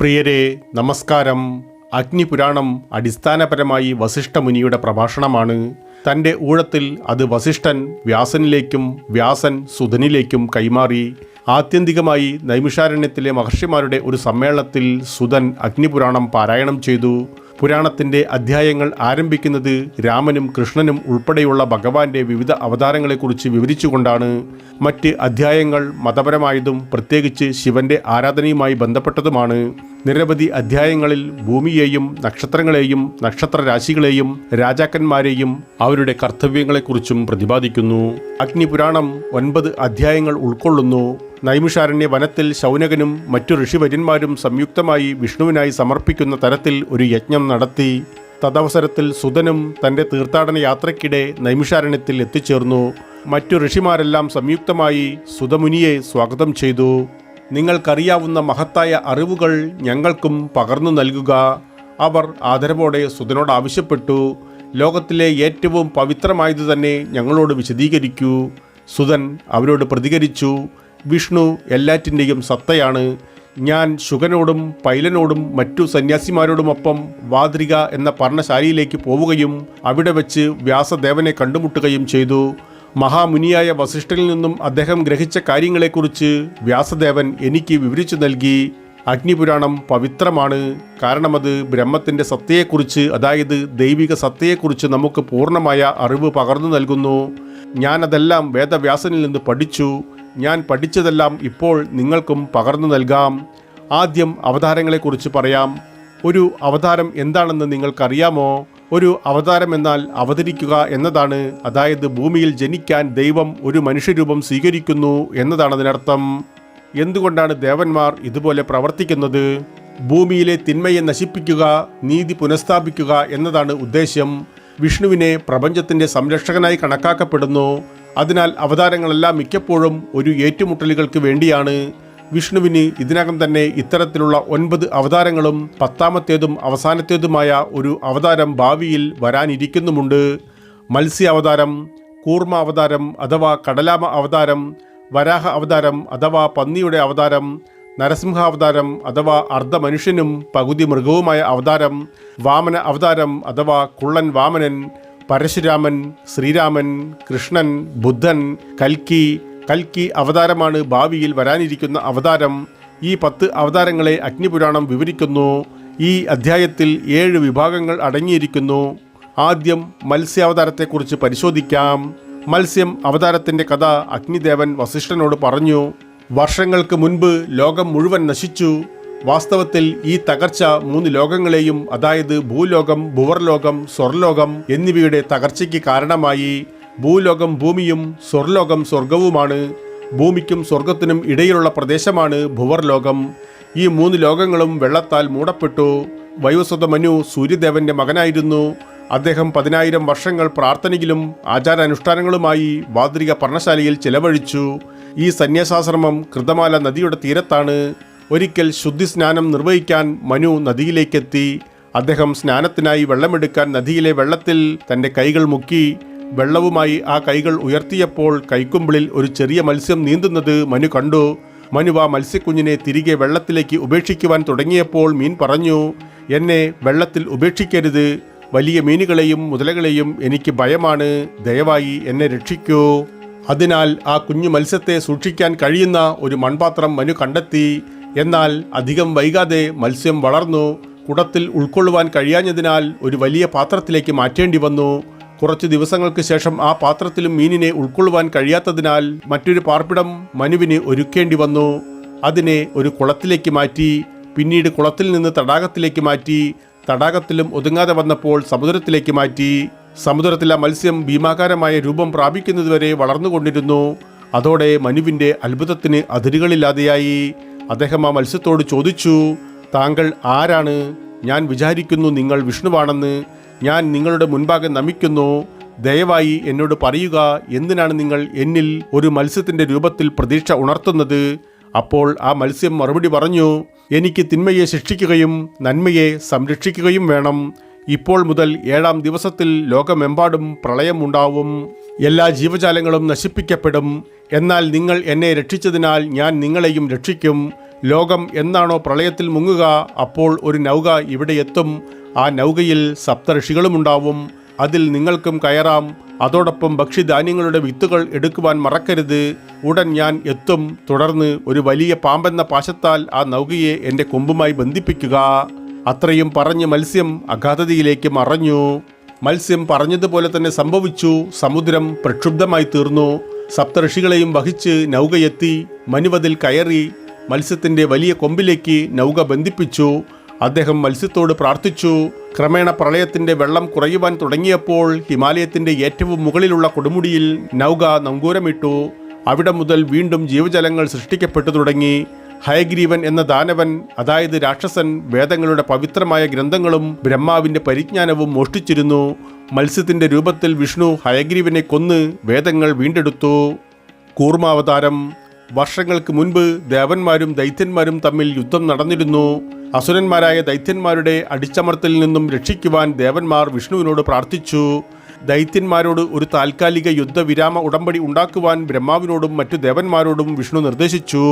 പ്രിയരെ നമസ്കാരം. അഗ്നിപുരാണം അടിസ്ഥാനപരമായി വസിഷ്ഠമുനിയുടെ പ്രഭാഷണമാണ്. തന്റെ ഊഴത്തിൽ അത് വസിഷ്ഠൻ വ്യാസനിലേക്കും വ്യാസൻ സുധനിലേക്കും കൈമാറി. ആത്യന്തികമായി നൈമിഷാരണ്യത്തിലെ മഹർഷിമാരുടെ ഒരു സമ്മേളനത്തിൽ സുധൻ അഗ്നിപുരാണം പാരായണം ചെയ്തു. പുരാണത്തിന്റെ അധ്യായങ്ങൾ ആരംഭിക്കുന്നത് രാമനും കൃഷ്ണനും ഉൾപ്പെടെയുള്ള ഭഗവാന്റെ വിവിധ അവതാരങ്ങളെക്കുറിച്ച് വിവരിച്ചുകൊണ്ടാണ്. മറ്റ് അധ്യായങ്ങൾ മതപരമായതും പ്രത്യേകിച്ച് ശിവന്റെ ആരാധനയുമായി ബന്ധപ്പെട്ടതുമാണ്. നിരവധി അധ്യായങ്ങളിൽ ഭൂമിയെയും നക്ഷത്രങ്ങളെയും നക്ഷത്രരാശികളെയും രാജാക്കന്മാരെയും അവരുടെ കർത്തവ്യങ്ങളെക്കുറിച്ചും പ്രതിപാദിക്കുന്നു. അഗ്നിപുരാണം ഒൻപത് അധ്യായങ്ങൾ ഉൾക്കൊള്ളുന്നു. നൈമിഷാരണ്യ വനത്തിൽ ശൗനകനും മറ്റു ഋഷിവര്യന്മാരും സംയുക്തമായി വിഷ്ണുവിനായി സമർപ്പിക്കുന്ന തരത്തിൽ ഒരു യജ്ഞം നടത്തി. തദവസരത്തിൽ സുതനും തന്റെ തീർത്ഥാടന യാത്രയ്ക്കിടെ നൈമിഷാരണ്യത്തിൽ എത്തിച്ചേർന്നു. മറ്റു ഋഷിമാരെല്ലാം സംയുക്തമായി സുതമുനിയെ സ്വാഗതം ചെയ്തു. നിങ്ങൾക്കറിയാവുന്ന മഹത്തായ അറിവുകൾ ഞങ്ങൾക്കും പകർന്നു നൽകുക. അവർ ആദരവോടെ സുതനോട് ആവശ്യപ്പെട്ടു. ലോകത്തിലെ ഏറ്റവും പവിത്രമായത് തന്നെ ഞങ്ങളോട് വിശദീകരിക്കൂ. സുതൻ അവരോട് പ്രതികരിച്ചു. വിഷ്ണു എല്ലാറ്റിന്റെയും സത്തയാണ്. ഞാൻ ശുഗനോടും പൈലനോടും മറ്റു സന്യാസിമാരോടുമൊപ്പം വാദ്രിക എന്ന പർണശാലയിലേക്ക് പോവുകയും അവിടെ വച്ച് വ്യാസദേവനെ കണ്ടുമുട്ടുകയും ചെയ്തു. മഹാമുനിയായ വസിഷ്ഠനിൽ നിന്നും അദ്ദേഹം ഗ്രഹിച്ച കാര്യങ്ങളെക്കുറിച്ച് വ്യാസദേവൻ എനിക്ക് വിവരിച്ചു നൽകി. അഗ്നിപുരാണം പവിത്രമാണ്. കാരണം അത് ബ്രഹ്മത്തിന്റെ സത്തയെക്കുറിച്ച് അതായത് ദൈവിക സത്തയെക്കുറിച്ച് നമുക്ക് പൂർണമായ അറിവ് പകർന്നു നൽകുന്നു. ഞാനതെല്ലാം വേദവ്യാസനിൽ നിന്ന് പഠിച്ചു. ഞാൻ പഠിച്ചതെല്ലാം ഇപ്പോൾ നിങ്ങൾക്കും പകർന്നു നൽകാം. ആദ്യം അവതാരങ്ങളെക്കുറിച്ച് പറയാം. ഒരു അവതാരം എന്താണെന്ന് നിങ്ങൾക്കറിയാമോ? ഒരു അവതാരം എന്നാൽ അവതരിക്കുക എന്നതാണ്. അതായത് ഭൂമിയിൽ ജനിക്കാൻ ദൈവം ഒരു മനുഷ്യരൂപം സ്വീകരിക്കുന്നു എന്നതാണ് അതിനർത്ഥം. എന്തുകൊണ്ടാണ് ദേവന്മാർ ഇതുപോലെ പ്രവർത്തിക്കുന്നത്? ഭൂമിയിലെ തിന്മയെ നശിപ്പിക്കുക നീതി പുനഃസ്ഥാപിക്കുക എന്നതാണ് ഉദ്ദേശ്യം. വിഷ്ണുവിനെ പ്രപഞ്ചത്തിന്റെ സംരക്ഷകനായി കണക്കാക്കപ്പെടുന്നു. അതിനാൽ അവതാരങ്ങളെല്ലാം മിക്കപ്പോഴും ഒരു ഏറ്റുമുട്ടലുകൾക്ക് വേണ്ടിയാണ്. വിഷ്ണുവിന് ഇതിനകം തന്നെ ഇത്തരത്തിലുള്ള ഒൻപത് അവതാരങ്ങളും പത്താമത്തേതും അവസാനത്തേതുമായ ഒരു അവതാരം ഭാവിയിൽ വരാനിരിക്കുന്നുമുണ്ട്. മത്സ്യ അവതാരം കൂർമ്മ അവതാരം അഥവാ കടലാമ അവതാരം വരാഹ അവതാരം അഥവാ പന്നിയുടെ അവതാരം നരസിംഹ അവതാരം അഥവാ അർദ്ധമനുഷ്യനും പകുതി മൃഗവുമായ അവതാരം വാമന അവതാരം അഥവാ കുള്ളൻ വാമനൻ പരശുരാമൻ ശ്രീരാമൻ കൃഷ്ണൻ ബുദ്ധൻ കൽക്കി കൽക്കി അവതാരമാണ് ഭാവിയിൽ വരാനിരിക്കുന്ന അവതാരം. ഈ പത്ത് അവതാരങ്ങളെ അഗ്നിപുരാണം വിവരിക്കുന്നു. ഈ അധ്യായത്തിൽ ഏഴ് വിഭാഗങ്ങൾ അടങ്ങിയിരിക്കുന്നു. ആദ്യം മത്സ്യാവതാരത്തെക്കുറിച്ച് പരിശോധിക്കാം. മത്സ്യം അവതാരത്തിന്റെ കഥ അഗ്നിദേവൻ വസിഷ്ഠനോട് പറഞ്ഞു വർഷങ്ങൾക്ക് മുൻപ് ലോകം മുഴുവൻ നശിച്ചു. വാസ്തവത്തിൽ ഈ തകർച്ച മൂന്ന് ലോകങ്ങളെയും അതായത് ഭൂലോകം ഭുവർലോകം സ്വർലോകം എന്നിവയുടെ തകർച്ചയ്ക്ക് കാരണമായി. ഭൂലോകം ഭൂമിയും സ്വർലോകം സ്വർഗവുമാണ് ഭൂമിക്കും സ്വർഗത്തിനും ഇടയിലുള്ള പ്രദേശമാണ് ഭുവർലോകം. ഈ മൂന്ന് ലോകങ്ങളും വെള്ളത്താൽ മൂടപ്പെട്ടു. വൈവസ്വത മനു സൂര്യദേവന്റെ മകനായിരുന്നു. അദ്ദേഹം പതിനായിരം വർഷങ്ങൾ പ്രാർത്ഥനയിലും ആചാരാനുഷ്ഠാനങ്ങളുമായി വാദ്രിക പർണശാലയിൽ ചെലവഴിച്ചു. ഈ സന്യാസാശ്രമം കൃതമാല നദിയുടെ തീരത്താണ്. ഒരിക്കൽ ശുദ്ധി സ്നാനം നിർവഹിക്കാൻ മനു നദിയിലേക്കെത്തി. അദ്ദേഹം സ്നാനത്തിനായി വെള്ളമെടുക്കാൻ നദിയിലെ വെള്ളത്തിൽ തന്റെ കൈകൾ മുക്കി. വെള്ളവുമായി ആ കൈകൾ ഉയർത്തിയപ്പോൾ കൈക്കുമ്പിളിൽ ഒരു ചെറിയ മത്സ്യം നീന്തുന്നത് മനു കണ്ടു. മനു ആ മത്സ്യക്കുഞ്ഞിനെ തിരികെ വെള്ളത്തിലേക്ക് ഉപേക്ഷിക്കുവാൻ തുടങ്ങിയപ്പോൾ മീൻ പറഞ്ഞു എന്നെ വെള്ളത്തിൽ ഉപേക്ഷിക്കരുത്. വലിയ മീനുകളെയും മുതലകളെയും എനിക്ക് ഭയമാണ്. ദയവായി എന്നെ രക്ഷിക്കൂ. അതിനാൽ ആ കുഞ്ഞു മത്സ്യത്തെ സൂക്ഷിക്കാൻ കഴിയുന്ന ഒരു മൺപാത്രം മനു കണ്ടെത്തി. എന്നാൽ അധികം വൈകാതെ മത്സ്യം വളർന്നു. കുടത്തിൽ ഉൾക്കൊള്ളുവാൻ കഴിയാഞ്ഞതിനാൽ ഒരു വലിയ പാത്രത്തിലേക്ക് മാറ്റേണ്ടി വന്നു. കുറച്ച് ദിവസങ്ങൾക്ക് ശേഷം ആ പാത്രത്തിലും മീനിനെ ഉൾക്കൊള്ളുവാൻ കഴിയാത്തതിനാൽ മറ്റൊരു പാർപ്പിടം മനുവിന് ഒരുക്കേണ്ടി വന്നു. അതിനെ ഒരു കുളത്തിലേക്ക് മാറ്റി പിന്നീട് കുളത്തിൽ നിന്ന് തടാകത്തിലേക്ക് മാറ്റി തടാകത്തിലും ഒതുങ്ങാതെ വന്നപ്പോൾ സമുദ്രത്തിലേക്ക് മാറ്റി. സമുദ്രത്തിലെ മത്സ്യം ഭീമാകാരമായ രൂപം പ്രാപിക്കുന്നതുവരെ വളർന്നുകൊണ്ടിരുന്നു. അതോടെ മനുവിന്റെ അത്ഭുതത്തിന് അതിരുകളില്ലാതെയായി. അദ്ദേഹം ആ മത്സ്യത്തോട് ചോദിച്ചു താങ്കൾ ആരാണ്? ഞാൻ വിചാരിക്കുന്നു നിങ്ങൾ വിഷ്ണുവാണെന്ന്. ഞാൻ നിങ്ങളുടെ മുൻപാകെ നമിക്കുന്നു. ദയവായി എന്നോട് പറയുക എന്തിനാണ് നിങ്ങൾ എന്നിൽ ഒരു മത്സ്യത്തിന്റെ രൂപത്തിൽ പ്രതീക്ഷ ഉണർത്തുന്നത്? അപ്പോൾ ആ മത്സ്യം മറുപടി പറഞ്ഞു എനിക്ക് തിന്മയെ ശിക്ഷിക്കുകയും നന്മയെ സംരക്ഷിക്കുകയും വേണം. ഇപ്പോൾ മുതൽ ഏഴാം ദിവസത്തിൽ ലോകമെമ്പാടും പ്രളയമുണ്ടാവും. എല്ലാ ജീവജാലങ്ങളും നശിപ്പിക്കപ്പെടും. എന്നാൽ നിങ്ങൾ എന്നെ രക്ഷിച്ചതിനാൽ ഞാൻ നിങ്ങളെയും രക്ഷിക്കും. ലോകം എന്നാണോ പ്രളയത്തിൽ മുങ്ങുക അപ്പോൾ ഒരു നൗക ഇവിടെ എത്തും. ആ നൗകയിൽ സപ്തഋഷികളുമുണ്ടാവും. അതിൽ നിങ്ങൾക്കും കയറാം. അതോടൊപ്പം ഭക്ഷ്യധാന്യങ്ങളുടെ വിത്തുകൾ എടുക്കുവാൻ മറക്കരുത്. ഉടൻ ഞാൻ എത്തും. തുടർന്ന് ഒരു വലിയ പാമ്പെന്ന പാശത്താൽ ആ നൗകയെ എന്റെ കൊമ്പുമായി ബന്ധിപ്പിക്കുക. അത്രയും പറഞ്ഞ് മത്സ്യം അഗാധതയിലേക്ക് മറഞ്ഞു. മത്സ്യം പറഞ്ഞതുപോലെ തന്നെ സംഭവിച്ചു. സമുദ്രം പ്രക്ഷുബ്ധമായി തീർന്നു. സപ്തഋഷികളെയും വഹിച്ച് നൗകയെത്തി. മനുവതിൽ കയറി മത്സ്യത്തിന്റെ വലിയ കൊമ്പിലേക്ക് നൗക ബന്ധിപ്പിച്ചു. അദ്ദേഹം മത്സ്യത്തോട് പ്രാർത്ഥിച്ചു. ക്രമേണ പ്രളയത്തിന്റെ വെള്ളം കുറയുവാൻ തുടങ്ങിയപ്പോൾ ഹിമാലയത്തിന്റെ ഏറ്റവും മുകളിലുള്ള കൊടുമുടിയിൽ നൗക നങ്കൂരമിട്ടു. അവിടെ മുതൽ വീണ്ടും ജീവജലങ്ങൾ സൃഷ്ടിക്കപ്പെട്ടു തുടങ്ങി. ഹയഗ്രീവൻ എന്ന ദാനവൻ അതായത് രാക്ഷസൻ വേദങ്ങളുടെ പവിത്രമായ ഗ്രന്ഥങ്ങളും ബ്രഹ്മാവിന്റെ പരിജ്ഞാനവും മോഷ്ടിച്ചിരുന്നു. മത്സ്യത്തിന്റെ രൂപത്തിൽ വിഷ്ണു ഹയഗ്രീവനെ കൊന്ന് വേദങ്ങൾ വീണ്ടെടുത്തു. കൂർമാവതാരം വർഷങ്ങൾക്ക് മുൻപ് ദേവന്മാരും ദൈത്യന്മാരും തമ്മിൽ യുദ്ധം നടന്നിരുന്നു. അസുരന്മാരായ ദൈത്യന്മാരുടെ അടിച്ചമർത്തലിൽ നിന്നും രക്ഷിക്കുവാൻ ദേവന്മാർ വിഷ്ണുവിനോട് പ്രാർത്ഥിച്ചു. ദൈത്യന്മാരോട് ഒരു താൽക്കാലിക യുദ്ധവിരാമ ഉടമ്പടി ഉണ്ടാക്കുവാൻ ബ്രഹ്മാവിനോടും മറ്റു ദേവന്മാരോടും വിഷ്ണു നിർദ്ദേശിച്ചു.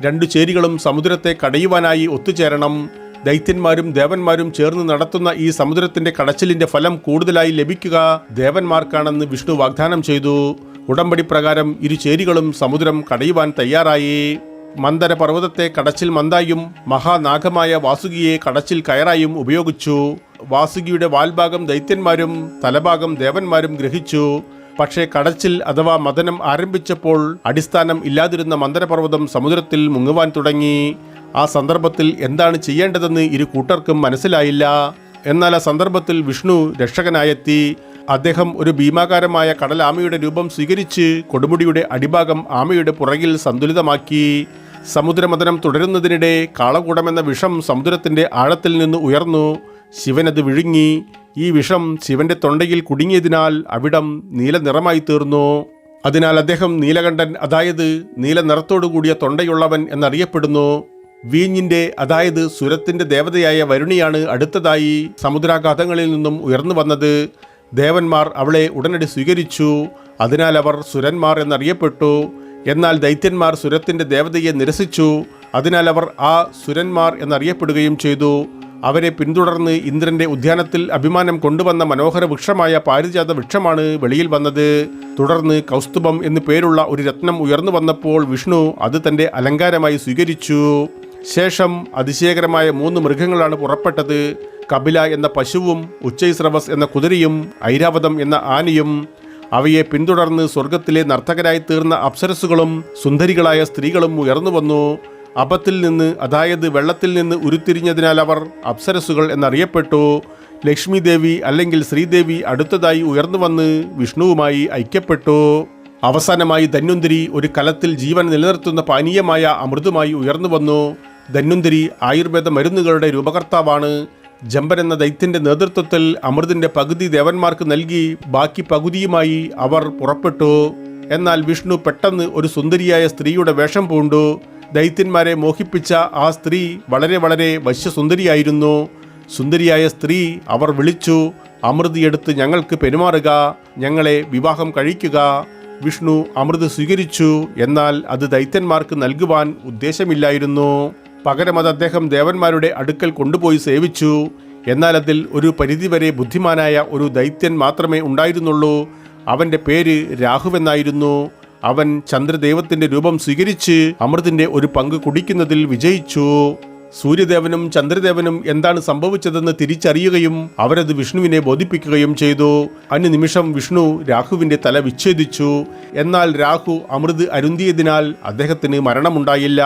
രണ്ടു ചേരികളും സമുദ്രത്തെ കടയുവാനായി ഒത്തുചേരണം. ദൈത്യന്മാരും ദേവന്മാരും ചേർന്ന് നടത്തുന്ന ഈ സമുദ്രത്തിന്റെ കടച്ചിലിന്റെ ഫലം കൂടുതലായി ലഭിക്കുക ദേവന്മാർക്കാണെന്ന് വിഷ്ണു വാഗ്ദാനം ചെയ്തു. ഉടമ്പടി പ്രകാരം ഇരു ചേരികളും സമുദ്രം കടയുവാൻ തയ്യാറായി. മന്ദര പർവതത്തെ കടച്ചിൽ മന്ദായും മഹാനാഗമായ വാസുകിയെ കടച്ചിൽ കയറായും ഉപയോഗിച്ചു. വാസുകിയുടെ വാൽഭാഗം ദൈത്യന്മാരും തലഭാഗം ദേവന്മാരും ഗ്രഹിച്ചു. പക്ഷേ കടച്ചിൽ അഥവാ മദനം ആരംഭിച്ചപ്പോൾ അടിസ്ഥാനം ഇല്ലാതിരുന്ന മന്ദരപർവതം സമുദ്രത്തിൽ മുങ്ങുവാൻ തുടങ്ങി. ആ സന്ദർഭത്തിൽ എന്താണ് ചെയ്യേണ്ടതെന്ന് ഇരു കൂട്ടർക്കും മനസ്സിലായില്ല. എന്നാൽ ആ സന്ദർഭത്തിൽ വിഷ്ണു രക്ഷകനായെത്തി. അദ്ദേഹം ഒരു ഭീമാകാരമായ കടലാമയുടെ രൂപം സ്വീകരിച്ച് കൊടുമുടിയുടെ അടിഭാഗം ആമയുടെ പുറകിൽ സന്തുലിതമാക്കി. സമുദ്രമതനം തുടരുന്നതിനിടെ കാളകൂടമെന്ന വിഷം സമുദ്രത്തിന്റെ ആഴത്തിൽ നിന്ന് ഉയർന്നു. ശിവനത് വിഴുങ്ങി. ഈ വിഷം ശിവന്റെ തൊണ്ടയിൽ കുടുങ്ങിയതിനാൽ അവിടം നീലനിറമായി തീർന്നു. അതിനാൽ അദ്ദേഹം നീലകണ്ഠൻ അതായത് നീല നിറത്തോടു കൂടിയ തൊണ്ടയുള്ളവൻ എന്നറിയപ്പെടുന്നു. വീഞ്ഞിന്റെ അതായത് സുരത്തിന്റെ ദേവതയായ വരുണിയാണ് അടുത്തതായി സമുദ്രാഘാതങ്ങളിൽ നിന്നും ഉയർന്നു വന്നത്. ദേവന്മാർ അവളെ ഉടനടി സ്വീകരിച്ചു. അതിനാൽ അവർ സുരന്മാർ എന്നറിയപ്പെട്ടു. എന്നാൽ ദൈത്യന്മാർ സുരത്തിന്റെ ദേവതയെ നിരസിച്ചു. അതിനാൽ അവർ ആ സുരന്മാർ എന്നറിയപ്പെടുകയും ചെയ്തു. അവരെ പിന്തുടർന്ന് ഇന്ദ്രന്റെ ഉദ്യാനത്തിൽ അഭിമാനം കൊണ്ടുവന്ന മനോഹര വൃക്ഷമായ പാരിജാത വൃക്ഷമാണ് വെളിയിൽ വന്നത്. തുടർന്ന് കൗസ്തുഭം എന്നു പേരുള്ള ഒരു രത്നം ഉയർന്നു വന്നപ്പോൾ വിഷ്ണു അത് തന്റെ അലങ്കാരമായി സ്വീകരിച്ചു. ശേഷം അതിശയകരമായ മൂന്ന് മൃഗങ്ങളാണ് പുറപ്പെട്ടത്. കപില എന്ന പശുവും ഉച്ചൈസ്രവസ് എന്ന കുതിരയും ഐരാവതം എന്ന ആനയും അവയെ പിന്തുടർന്ന് സ്വർഗത്തിലെ നർത്തകരായി തീർന്ന അപ്സരസുകളും സുന്ദരികളായ സ്ത്രീകളും ഉയർന്നു വന്നു. അപത്തിൽ നിന്ന് അതായത് വെള്ളത്തിൽ നിന്ന് ഉരുത്തിരിഞ്ഞതിനാൽ അവർ അപ്സരസുകൾ എന്നറിയപ്പെട്ടു. ലക്ഷ്മി ദേവി അല്ലെങ്കിൽ ശ്രീദേവി അടുത്തതായി ഉയർന്നു വന്ന് വിഷ്ണുവുമായി ഐക്യപ്പെട്ടു. അവസാനമായി ധന്വന്തിരി ഒരു കലത്തിൽ ജീവൻ നിലനിർത്തുന്ന പാനീയമായ അമൃതുമായി ഉയർന്നു വന്നു. ധന്വന്തിരി ആയുർവേദ മരുന്നുകളുടെ രൂപകർത്താവാണ്. ജമ്പൻ എന്ന ദൈത്യന്റെ നേതൃത്വത്തിൽ അമൃതിന്റെ പകുതി ദേവന്മാർക്ക് നൽകി ബാക്കി പകുതിയുമായി അവർ പുറപ്പെട്ടു. എന്നാൽ വിഷ്ണു പെട്ടെന്ന് ഒരു സുന്ദരിയായ സ്ത്രീയുടെ വേഷം പൂണ്ടു. ദൈത്യന്മാരെ മോഹിപ്പിച്ച ആ സ്ത്രീ വളരെ വളരെ വശ്യസുന്ദരിയായിരുന്നു. സുന്ദരിയായ സ്ത്രീ അവർ വിളിച്ചു അമൃത് അമൃതിയെടുത്ത് ഞങ്ങൾക്ക് പെരുമാറുക ഞങ്ങളെ വിവാഹം കഴിക്കുക. വിഷ്ണു അമൃത് സ്വീകരിച്ചു. എന്നാൽ അത് ദൈത്യന്മാർക്ക് നൽകുവാൻ ഉദ്ദേശമില്ലായിരുന്നു. പകരം അത് അദ്ദേഹം ദേവന്മാരുടെ അടുക്കൽ കൊണ്ടുപോയി സേവിച്ചു. എന്നാൽ അതിൽ ഒരു പരിധിവരെ ബുദ്ധിമാനായ ഒരു ദൈത്യൻ മാത്രമേ ഉണ്ടായിരുന്നുള്ളൂ. അവന്റെ പേര് രാഹുവെന്നായിരുന്നു അവൻ ചന്ദ്രദൈവത്തിന്റെ രൂപം സ്വീകരിച്ച് അമൃതിന്റെ ഒരു പങ്ക് കുടിക്കുന്നതിൽ വിജയിച്ചു. സൂര്യദേവനും ചന്ദ്രദേവനും എന്താണ് സംഭവിച്ചതെന്ന് തിരിച്ചറിയുകയും അവരത് വിഷ്ണുവിനെ ബോധിപ്പിക്കുകയും ചെയ്തു. അനുനിമിഷം വിഷ്ണു രാഹുവിന്റെ തല വിച്ഛേദിച്ചു. എന്നാൽ രാഹു അമൃത് അരുന്തിയതിനാൽ അദ്ദേഹത്തിന് മരണമുണ്ടായില്ല.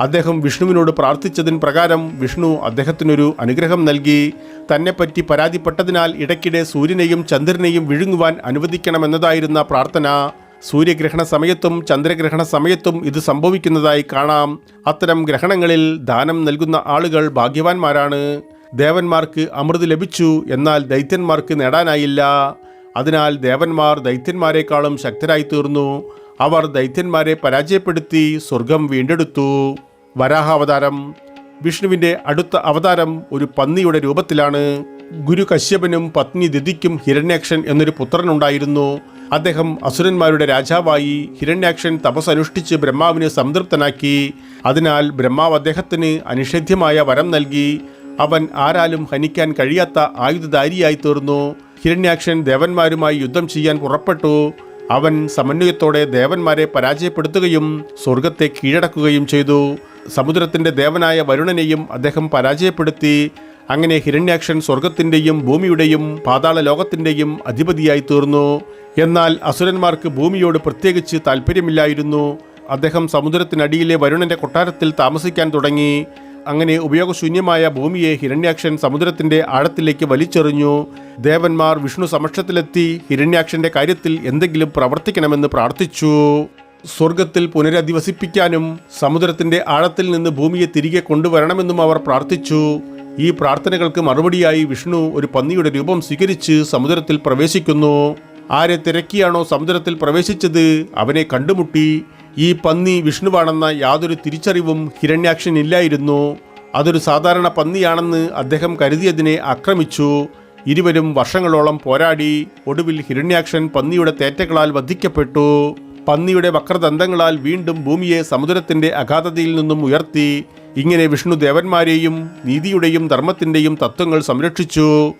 അദ്ദേഹം വിഷ്ണുവിനോട് പ്രാർത്ഥിച്ചതിന് പ്രകാരം വിഷ്ണു അദ്ദേഹത്തിനൊരു അനുഗ്രഹം നൽകി. തന്നെപ്പറ്റി പരാതിപ്പെട്ടതിനാൽ ഇടയ്ക്കിടെ സൂര്യനെയും ചന്ദ്രനെയും വിഴുങ്ങുവാൻ അനുവദിക്കണമെന്നതായിരുന്ന പ്രാർത്ഥന. സൂര്യഗ്രഹണ സമയത്തും ചന്ദ്രഗ്രഹണ സമയത്തും ഇത് സംഭവിക്കുന്നതായി കാണാം. അത്തരം ഗ്രഹണങ്ങളിൽ ദാനം നൽകുന്ന ആളുകൾ ഭാഗ്യവാന്മാരാണ്. ദേവന്മാർക്ക് അമൃത് ലഭിച്ചു എന്നാൽ ദൈത്യന്മാർക്ക് നേടാനായില്ല. അതിനാൽ ദേവന്മാർ ദൈത്യന്മാരെക്കാളും ശക്തരായി തീർന്നു അവർ ദൈത്യന്മാരെ പരാജയപ്പെടുത്തി സ്വർഗം വീണ്ടെടുത്തു. വരാഹാവതാരം. വിഷ്ണുവിന്റെ അടുത്ത അവതാരം ഒരു പന്നിയുടെ രൂപത്തിലാണ്. ഗുരു കശ്യപനും പത്നി ദിതിക്കും ഹിരണ്യാക്ഷൻ എന്നൊരു പുത്രനുണ്ടായിരുന്നു. അദ്ദേഹം അസുരന്മാരുടെ രാജാവായി ഹിരണ്യാക്ഷൻ തപസ് അനുഷ്ഠിച്ച് ബ്രഹ്മാവിനെ സംതൃപ്തനാക്കി. അതിനാൽ ബ്രഹ്മാവ് അദ്ദേഹത്തിന് അനിഷേധ്യമായ വരം നൽകി. അവൻ ആരാലും ഹനിക്കാൻ കഴിയാത്ത ആയുധധാരിയായി തീർന്നു. ഹിരണ്യാക്ഷൻ ദേവന്മാരുമായി യുദ്ധം ചെയ്യാൻ പുറപ്പെട്ടു. അവൻ സമന്വയത്തോടെ ദേവന്മാരെ പരാജയപ്പെടുത്തുകയും സ്വർഗത്തെ കീഴടക്കുകയും ചെയ്തു. സമുദ്രത്തിന്റെ ദേവനായ വരുണനെയും അദ്ദേഹം പരാജയപ്പെടുത്തി. അങ്ങനെ ഹിരണ്യാക്ഷൻ സ്വർഗത്തിന്റെയും ഭൂമിയുടെയും പാതാള ലോകത്തിന്റെയും അധിപതിയായി തീർന്നു. എന്നാൽ അസുരന്മാർക്ക് ഭൂമിയോട് പ്രത്യേകിച്ച് താല്പര്യമില്ലായിരുന്നു അദ്ദേഹം സമുദ്രത്തിനടിയിലെ വരുണന്റെ കൊട്ടാരത്തിൽ താമസിക്കാൻ തുടങ്ങി. അങ്ങനെ ഉപയോഗശൂന്യമായ ഭൂമിയെ ഹിരണ്യാക്ഷൻ സമുദ്രത്തിന്റെ ആഴത്തിലേക്ക് വലിച്ചെറിഞ്ഞു. ദേവന്മാർ വിഷ്ണു സമക്ഷത്തിലെത്തി ഹിരണ്യാക്ഷന്റെ കാര്യത്തിൽ എന്തെങ്കിലും പ്രവർത്തിക്കണമെന്ന് പ്രാർത്ഥിച്ചു. സ്വർഗത്തിൽ പുനരധിവസിപ്പിക്കാനും സമുദ്രത്തിന്റെ ആഴത്തിൽ നിന്ന് ഭൂമിയെ തിരികെ കൊണ്ടുവരണമെന്നും അവർ പ്രാർത്ഥിച്ചു. ഈ പ്രാർത്ഥനകൾക്ക് മറുപടിയായി വിഷ്ണു ഒരു പന്നിയുടെ രൂപം സ്വീകരിച്ച് സമുദ്രത്തിൽ പ്രവേശിക്കുന്നു. ആരെ തിരക്കിയാണോ സമുദ്രത്തിൽ പ്രവേശിച്ചത് അവനെ കണ്ടുമുട്ടി. ഈ പന്നി വിഷ്ണുവാണെന്ന യാതൊരു തിരിച്ചറിവും ഹിരണ്യാക്ഷനില്ലായിരുന്നു. അതൊരു സാധാരണ പന്നിയാണെന്ന് അദ്ദേഹം കരുതിയതിനെ ആക്രമിച്ചു. ഇരുവരും വർഷങ്ങളോളം പോരാടി ഒടുവിൽ ഹിരണ്യാക്ഷൻ പന്നിയുടെ തേറ്റകളാൽ വധിക്കപ്പെട്ടു. പന്നിയുടെ വക്രദന്തങ്ങളാൽ വീണ്ടും ഭൂമിയെ സമുദ്രത്തിന്റെ അഗാധതയിൽ നിന്നും ഉയർത്തി. ഇങ്ങനെ വിഷ്ണു ദേവന്മാരെയും നീതിയുടെയും ധർമ്മത്തിന്റെയും തത്വങ്ങൾ സംരക്ഷിച്ചു.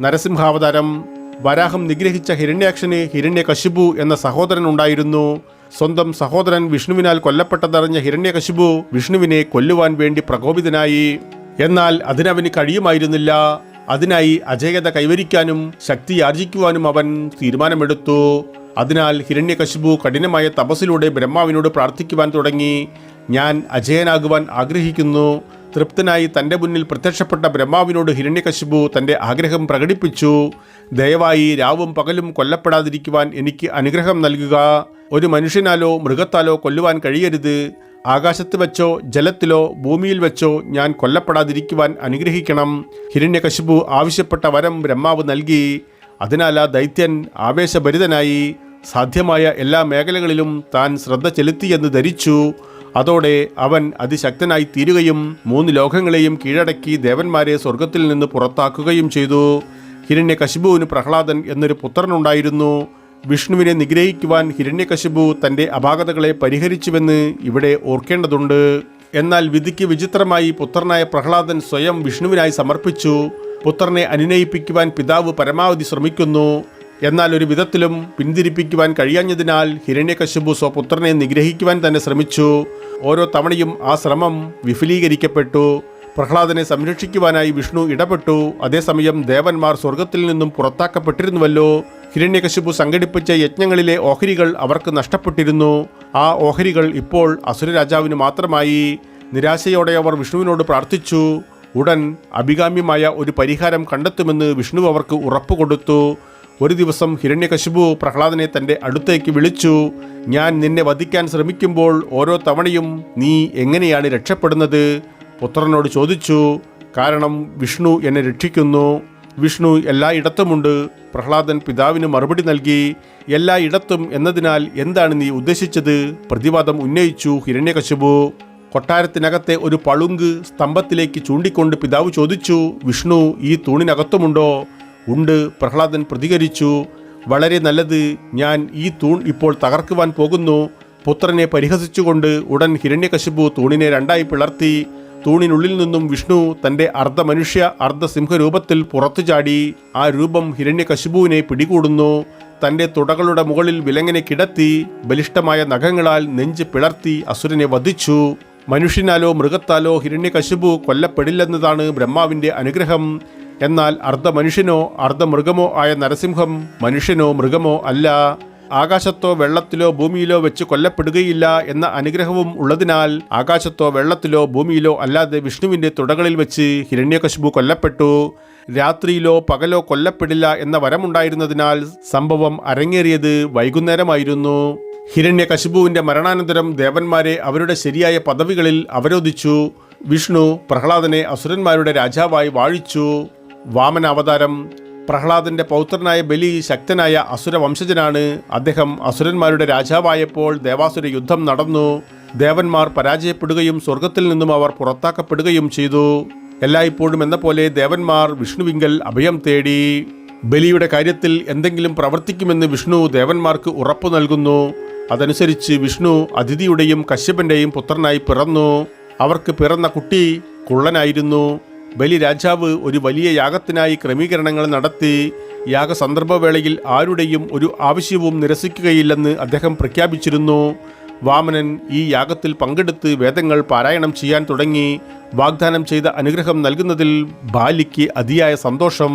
നരസിംഹാവതാരം വരാഹം നിഗ്രഹിച്ച ഹിരണ്യാക്ഷന് ഹിരണ്യകശിപു എന്ന സഹോദരൻ ഉണ്ടായിരുന്നു സ്വന്തം സഹോദരൻ വിഷ്ണുവിനാൽ കൊല്ലപ്പെട്ടതറിഞ്ഞ ഹിരണ്യകശിപു വിഷ്ണുവിനെ കൊല്ലുവാൻ വേണ്ടി പ്രകോപിതനായി. എന്നാൽ അതിനവന് കഴിയുമായിരുന്നില്ല. അതിനായി അജയത കൈവരിക്കാനും ശക്തി ആർജിക്കുവാനും അവൻ തീരുമാനമെടുത്തു. അതിനാൽ ഹിരണ്യകശിപു കഠിനമായ തപസ്സിലൂടെ ബ്രഹ്മാവിനോട് പ്രാർത്ഥിക്കുവാൻ തുടങ്ങി. ഞാൻ അജയനാകുവാൻ ആഗ്രഹിക്കുന്നു. തൃപ്തനായി തന്റെ മുന്നിൽ പ്രത്യക്ഷപ്പെട്ട ബ്രഹ്മാവിനോട് ഹിരണ്യകശിപു തന്റെ ആഗ്രഹം പ്രകടിപ്പിച്ചു. ദയവായി രാവും പകലും കൊല്ലപ്പെടാതിരിക്കുവാൻ എനിക്ക് അനുഗ്രഹം നൽകുക. ഒരു മനുഷ്യനാലോ മൃഗത്താലോ കൊല്ലുവാൻ കഴിയരുത്. ആകാശത്ത് വെച്ചോ ജലത്തിലോ ഭൂമിയിൽ വെച്ചോ ഞാൻ കൊല്ലപ്പെടാതിരിക്കുവാൻ അനുഗ്രഹിക്കണം. ഹിരണ്യകശിപു ആവശ്യപ്പെട്ട വരം ബ്രഹ്മാവ് നൽകി. അതിനാൽ ആ ദൈത്യൻ ആവേശഭരിതനായി. സാധ്യമായ എല്ലാ മേഖലകളിലും താൻ ശ്രദ്ധ ചെലുത്തിയെന്ന് ധരിച്ചു. അതോടെ അവൻ അതിശക്തനായി തീരുകയും മൂന്ന് ലോകങ്ങളെയും കീഴടക്കി ദേവന്മാരെ സ്വർഗത്തിൽ നിന്ന് പുറത്താക്കുകയും ചെയ്തു. ഹിരണ്യകശിപുവിന് പ്രഹ്ലാദൻ എന്നൊരു പുത്രനുണ്ടായിരുന്നു. വിഷ്ണുവിനെ നിഗ്രഹിക്കുവാൻ ഹിരണ്യകശിപു തന്റെ അപാകതകളെ പരിഹരിച്ചുവെന്ന് ഇവിടെ ഓർക്കേണ്ടതുണ്ട്. എന്നാൽ വിധിക്ക് വിചിത്രമായി പുത്രനായ പ്രഹ്ലാദൻ സ്വയം വിഷ്ണുവിനായി സമർപ്പിച്ചു. പുത്രനെ അനുനയിപ്പിക്കുവാൻ പിതാവ് പരമാവധി ശ്രമിക്കുന്നു. എന്നാൽ ഒരു വിധത്തിലും പിന്തിരിപ്പിക്കുവാൻ കഴിയാഞ്ഞതിനാൽ ഹിരണ്യകശിപു സ്വപുത്രനെ നിഗ്രഹിക്കുവാൻ തന്നെ ശ്രമിച്ചു. ഓരോ തവണയും ആ ശ്രമം വിഫലീകരിക്കപ്പെട്ടു. പ്രഹ്ലാദനെ സംരക്ഷിക്കുവാനായി വിഷ്ണു ഇടപെട്ടു. അതേസമയം ദേവന്മാർ സ്വർഗത്തിൽ നിന്നും പുറത്താക്കപ്പെട്ടിരുന്നുവല്ലോ. ഹിരണ്യകശിപു സംഘടിപ്പിച്ച യജ്ഞങ്ങളിലെ ഓഹരികൾ അവർക്ക് നഷ്ടപ്പെട്ടിരുന്നു. ആ ഓഹരികൾ ഇപ്പോൾ അസുരരാജാവിന് മാത്രമായി. നിരാശയോടെ അവർ വിഷ്ണുവിനോട് പ്രാർത്ഥിച്ചു. ഉടൻ അഭികാമ്യമായ ഒരു പരിഹാരം കണ്ടെത്തുമെന്ന് വിഷ്ണു അവർക്ക് ഉറപ്പുകൊടുത്തു. ഒരു ദിവസം ഹിരണ്യകശിപു പ്രഹ്ലാദനെ തന്റെ അടുത്തേക്ക് വിളിച്ചു. ഞാൻ നിന്നെ വധിക്കാൻ ശ്രമിക്കുമ്പോൾ ഓരോ തവണയും നീ എങ്ങനെയാണ് രക്ഷപ്പെടുന്നത്? പുത്രനോട് ചോദിച്ചു. കാരണം വിഷ്ണു എന്നെ രക്ഷിക്കുന്നു. വിഷ്ണു എല്ലായിടത്തുമുണ്ട്. പ്രഹ്ലാദൻ പിതാവിന് മറുപടി നൽകി എല്ലായിടത്തും എന്നതിനാൽ എന്താണ് നീ ഉദ്ദേശിച്ചത്? പ്രതിവാദം ഉന്നയിച്ചു ഹിരണ്യകശിപു. കൊട്ടാരത്തിനകത്തെ ഒരു പളുങ്ക് സ്തംഭത്തിലേക്ക് ചൂണ്ടിക്കൊണ്ട് പിതാവ് ചോദിച്ചു വിഷ്ണു ഈ തൂണിനകത്തുമുണ്ടോ? ഉണ്ട്. പ്രഹ്ലാദൻ പ്രതികരിച്ചു. വളരെ നല്ലത്. ഞാൻ ഈ തൂൺ ഇപ്പോൾ തകർക്കുവാൻ പോകുന്നു. പുത്രനെ പരിഹസിച്ചുകൊണ്ട് ഉടൻ ഹിരണ്യകശിപു തൂണിനെ രണ്ടായി പിളർത്തി. തൂണിനുള്ളിൽ നിന്നും വിഷ്ണു തന്റെ അർദ്ധമനുഷ്യ അർദ്ധസിംഹരൂപത്തിൽ പുറത്തു ചാടി. ആ രൂപം ഹിരണ്യകശിപുവിനെ പിടികൂടുന്നു. തന്റെ തുടകളുടെ മുകളിൽ വിലങ്ങനെ കിടത്തി ബലിഷ്ടമായ നഖങ്ങളാൽ നെഞ്ച് പിളർത്തി അസുരനെ വധിച്ചു. മനുഷ്യനാലോ മൃഗത്താലോ ഹിരണ്യകശിപു കൊല്ലപ്പെടില്ലെന്നതാണ് ബ്രഹ്മാവിന്റെ അനുഗ്രഹം. എന്നാൽ അർദ്ധ മനുഷ്യനോ അർദ്ധ മൃഗമോ ആയ നരസിംഹം മനുഷ്യനോ മൃഗമോ അല്ല. ആകാശത്തോ വെള്ളത്തിലോ ഭൂമിയിലോ വെച്ച് കൊല്ലപ്പെടുകയില്ല എന്ന അനുഗ്രഹവും ഉള്ളതിനാൽ ആകാശത്തോ വെള്ളത്തിലോ ഭൂമിയിലോ അല്ലാതെ വിഷ്ണുവിന്റെ തുടകളിൽ വെച്ച് ഹിരണ്യകശിപു കൊല്ലപ്പെട്ടു. രാത്രിയിലോ പകലോ കൊല്ലപ്പെടില്ല എന്ന വരമുണ്ടായിരുന്നതിനാൽ സംഭവം അരങ്ങേറിയത് വൈകുന്നേരമായിരുന്നു. ഹിരണ്യകശിപുവിന്റെ മരണാനന്തരം ദേവന്മാരെ അവരുടെ ശരിയായ പദവികളിൽ അവരോധിച്ചു. വിഷ്ണു പ്രഹ്ലാദനെ അസുരന്മാരുടെ രാജാവായി വാഴിച്ചു. വാമന അവതാരം പ്രഹ്ലാദന്റെ പൗത്രനായ ബലി ശക്തനായ അസുര വംശജനാണ് അദ്ദേഹം അസുരന്മാരുടെ രാജാവായപ്പോൾ ദേവാസുര യുദ്ധം നടന്നു. ദേവന്മാർ പരാജയപ്പെടുകയും സ്വർഗത്തിൽ നിന്നും അവർ പുറത്താക്കപ്പെടുകയും ചെയ്തു. എല്ലായ്പ്പോഴും എന്ന പോലെ ദേവന്മാർ വിഷ്ണുവിങ്കൽ അഭയം തേടി. ബലിയുടെ കാര്യത്തിൽ എന്തെങ്കിലും പ്രവർത്തിക്കുമെന്ന് വിഷ്ണു ദേവന്മാർക്ക് ഉറപ്പു നൽകുന്നു. അതനുസരിച്ച് വിഷ്ണു അതിഥിയുടെയും കശ്യപന്റെയും പുത്രനായി പിറന്നു. അവർക്ക് പിറന്ന കുട്ടി കുള്ളനായിരുന്നു. ബലി രാജാവ് ഒരു വലിയ യാഗത്തിനായി ക്രമീകരണങ്ങൾ നടത്തി യാഗസന്ദർഭവേളയിൽ ആരുടെയും ഒരു ആവശ്യവും നിരസിക്കുകയില്ലെന്ന് അദ്ദേഹം പ്രഖ്യാപിച്ചിരുന്നു. വാമനൻ ഈ യാഗത്തിൽ പങ്കെടുത്ത് വേദങ്ങൾ പാരായണം ചെയ്യാൻ തുടങ്ങി. വാഗ്ദാനം ചെയ്ത അനുഗ്രഹം നൽകുന്നതിൽ ബാലിക്ക് അതിയായ സന്തോഷം.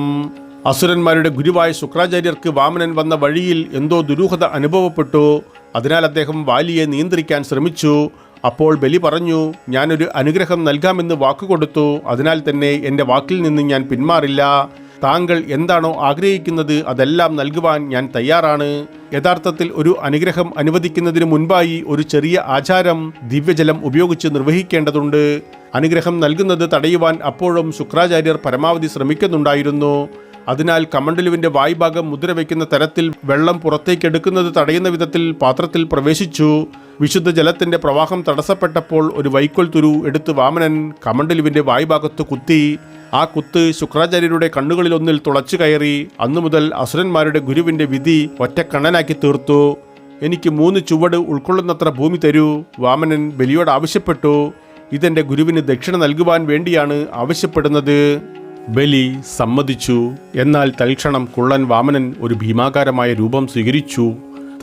അസുരന്മാരുടെ ഗുരുവായ ശുക്രാചാര്യർക്ക് വാമനൻ വന്ന വഴിയിൽ എന്തോ ദുരൂഹത അനുഭവപ്പെട്ടു. അതിനാൽ അദ്ദേഹം വാലിയെ നിയന്ത്രിക്കാൻ ശ്രമിച്ചു. അപ്പോൾ ബലി പറഞ്ഞു ഞാനൊരു അനുഗ്രഹം നൽകാമെന്ന് വാക്കുകൊടുത്തു അതിനാൽ തന്നെ എന്റെ വാക്കിൽ നിന്ന് ഞാൻ പിന്മാറില്ല. താങ്കൾ എന്താണോ ആഗ്രഹിക്കുന്നത് അതെല്ലാം നൽകുവാൻ ഞാൻ തയ്യാറാണ്. യഥാർത്ഥത്തിൽ ഒരു അനുഗ്രഹം അനുവദിക്കുന്നതിന് മുൻപായി ഒരു ചെറിയ ആചാരം ദിവ്യജലം ഉപയോഗിച്ച് നിർവഹിക്കേണ്ടതുണ്ട്. അനുഗ്രഹം നൽകുന്നത് തടയുവാൻ അപ്പോഴും ശുക്രാചാര്യർ പരമാവധി ശ്രമിക്കുന്നുണ്ടായിരുന്നു. അതിനാൽ കമണ്ടലുവിന്റെ വായ്ഭാഗം മുദ്ര വയ്ക്കുന്ന തരത്തിൽ വെള്ളം പുറത്തേക്കെടുക്കുന്നത് തടയുന്ന വിധത്തിൽ പാത്രത്തിൽ പ്രവേശിച്ചു. വിശുദ്ധ ജലത്തിന്റെ പ്രവാഹം തടസ്സപ്പെട്ടപ്പോൾ ഒരു വൈക്കോൽ തുരു എടുത്ത് വാമനൻ കമണ്ടലുവിന്റെ വായ്ഭാഗത്ത് കുത്തി. ആ കുത്ത് ശുക്രാചാര്യരുടെ കണ്ണുകളിലൊന്നിൽ തുളച്ചു കയറി. അന്നു മുതൽ അസുരന്മാരുടെ ഗുരുവിന്റെ വിധി ഒറ്റക്കണ്ണനാക്കി തീർത്തു. എനിക്ക് മൂന്ന് ചുവട് ഉൾക്കൊള്ളുന്നത്ര ഭൂമി തരൂ. വാമനൻ ബലിയോട് ആവശ്യപ്പെട്ടു. ഇതെന്റെ ഗുരുവിന് ദക്ഷിണ നൽകുവാൻ വേണ്ടിയാണ് ആവശ്യപ്പെടുന്നത്. ബലി സമ്മതിച്ചു. എന്നാൽ തൽക്ഷണം കുള്ളൻ വാമനൻ ഒരു ഭീമാകാരമായ രൂപം സ്വീകരിച്ചു.